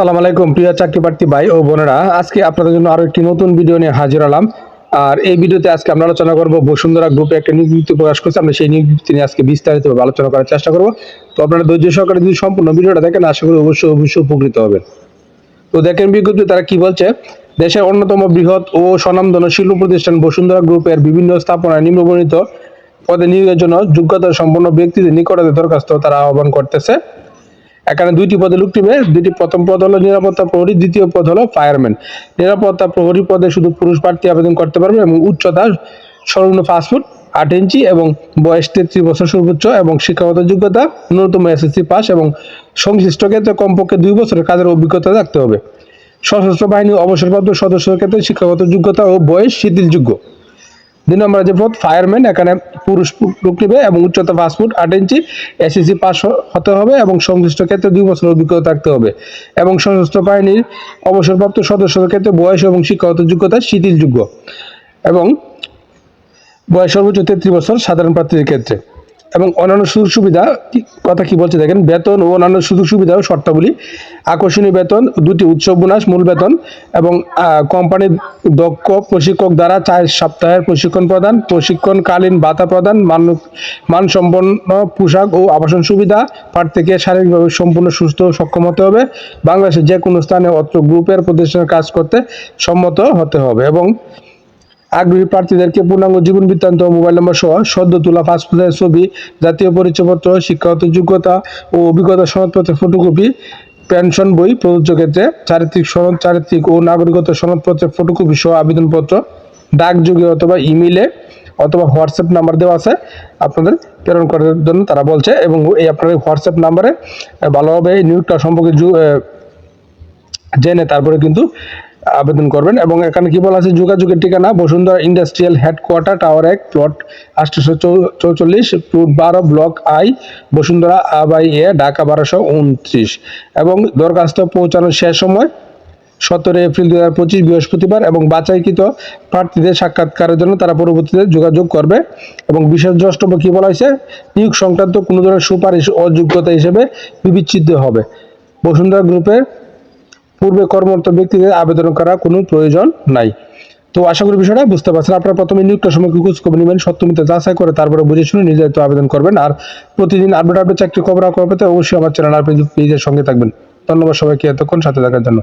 আসসালামু আলাইকুম, প্রিয় চাকরি প্রার্থী ভাই ও বোনেরা। আজকে আপনাদের জন্য আরও একটি নতুন ভিডিও নিয়ে হাজির হলাম। আর এই ভিডিওতে আজকে আমরা আলোচনা করব বসুন্ধরা গ্রুপে একটা বিজ্ঞপ্তি প্রকাশ করছে। আমরা সেই বিজ্ঞপ্তি নিয়ে আজকে বিস্তারিতভাবে আলোচনা করার চেষ্টা করব। তো আপনারা ধৈর্য সহকারে যদি সম্পূর্ণ ভিডিওটা দেখেন, আশা করি অবশ্যই অবশ্যই উপকৃত হবেন। তো দেখেন বিজ্ঞপ্তি তারা কি বলছে? দেশের অন্যতম বৃহৎ ও স্বনামধন্য শিল্প প্রতিষ্ঠান বসুন্ধরা গ্রুপের বিভিন্ন স্থাপনায় নিম্নবর্ণিত পদে নিয়োগের জন্য যোগ্যতা সম্পন্ন ব্যক্তিদের নিকটতে দরখাস্ত তারা আহ্বান করতেছে। এখানে দুইটি পদে লোক টিমে দুইটি প্রথম পদ হলো নিরাপত্তা প্রহরী, দ্বিতীয় পদ হলো ফায়ারম্যান নিরাপত্তা প্রহরী পদে শুধু পুরুষ প্রার্থী আবেদন করতে পারবে এবং উচ্চতা সর্বনিম্ন পাঁচ ফুট আট ইঞ্চি এবং বয়স তেত্রিশ বছর সর্বোচ্চ এবং শিক্ষাগত যোগ্যতা ন্যূনতম এসএসসি পাস এবং সংশ্লিষ্ট ক্ষেত্রে কমপক্ষে দুই বছরের কাজের অভিজ্ঞতা থাকতে হবে। সশস্ত্র বাহিনী অবসরপ্রাপ্ত সদস্যের ক্ষেত্রে শিক্ষাগত যোগ্যতা ও বয়স শিথিলযোগ্য। দুই নম্বর আছে পদ ফায়ারম্যান এখানে পুরুষ লোক এবং উচ্চতা পাঁচ ফুট আট ইঞ্চি এসএসসি পাস হতে হবে এবং সংশ্লিষ্ট ক্ষেত্রে দুই বছর অভিজ্ঞতা থাকতে হবে। এবং সশস্ত্র বাহিনীর অবসরপ্রাপ্ত সদস্যদের ক্ষেত্রে বয়স এবং শিক্ষাগত যোগ্যতা শিথিলযোগ্য এবং বয়স সর্বোচ্চ তেত্রিশ বছর সাধারণ প্রার্থীদের ক্ষেত্রে। এবং অন্যান্য সুযোগ সুবিধা কথা কি বলছে দেখেন, বেতন ও অন্যান্য সুযোগ সুবিধা ও শর্তাবলী, আকর্ষণীয় বেতন, দুটি উৎসব বোনাস, মূল বেতন এবং কোম্পানির দক্ষ প্রশিক্ষক দ্বারা চার সপ্তাহের প্রশিক্ষণ প্রদান, প্রশিক্ষণকালীন ভাতা প্রদান, মান, মানসম্পন্ন পোশাক ও আবাসন সুবিধা, প্রার্থীকে শারীরিকভাবে সম্পূর্ণ সুস্থ ও সক্ষম হতে হবে, বাংলাদেশের যে কোনো স্থানে অত্র গ্রুপের প্রতিষ্ঠানের কাজ করতে সম্মত হতে হবে এবং আগ্রহী প্রার্থীদেরকে পূর্ণাঙ্গ জীবন বৃত্তান্ত মোবাইল নম্বর সহ সদ্য তোলা পাসপোর্টের ছবি, জাতীয় পরিচয়পত্র, শিক্ষাগত যোগ্যতা ও অভিজ্ঞতা সনদপত্রের ফটোকপি, পেনশন বই, প্রযোজ্য ক্ষেত্রে চারিত্রিক সনদ, চারিত্রিক ও নাগরিকত্ব সনদপত্রের ফটোকপি সহ আবেদনপত্র, ডাকযোগে অথবা ইমেইলে অথবা হোয়াটসঅ্যাপ নাম্বার দেওয়া আছে, আপনাদের প্রেরণ করার জন্য তারা বলছে এবং এই আপনার হোয়াটসঅ্যাপ নাম্বারে ভালোভাবে এই নিয়োগটা সম্পর্কে জেনে তারপরে কিন্তু আবেদন করবেন এবং এখানে কি বলা আছে, যোগাযোগের ঠিকানা, বসুন্ধরা ইন্ডাস্ট্রিয়াল হেডকোয়ার্টার টাওয়ার এক প্লট আটশোশো চৌচল্লিশ ফুট বারো ব্লক আই বসুন্ধরা আবাই এ, ঢাকা বারোশো উনত্রিশ। এবং দরখাস্ত পৌঁছানোর শেষ সময় সতেরো এপ্রিল দু হাজার পঁচিশ, বৃহস্পতিবার এবং বাছাইকৃত প্রার্থীদের সাক্ষাৎকারের জন্য তারা পরবর্তীতে যোগাযোগ করবে এবং বিশেষ দ্রষ্টব্য কী বলা হয়েছে, নিয়োগ সংক্রান্ত কোনো ধরনের সুপারিশ অযোগ্যতা হিসেবে বিবেচিত হবে। বসুন্ধরা গ্রুপের পূর্বে কর্মরত ব্যক্তিদের আবেদন করার কোনো প্রয়োজন নাই। তো আশা করি বিষয়টা বুঝতে পারছেন। আপনারা প্রথমে নিয়োগ সময় খোঁজ খবর নেবেন সত্যমিতে যাচাই করে তারপরে বুঝে শুনে নির্ধারিত আবেদন করবেন। আর প্রতিদিন আপডেট আপডেট চাকরি খবর করবে তো অবশ্যই আমার চ্যানেল আপনি পেজের সঙ্গে থাকবেন। ধন্যবাদ সবাইকে এতক্ষণ সাথে থাকার জন্য।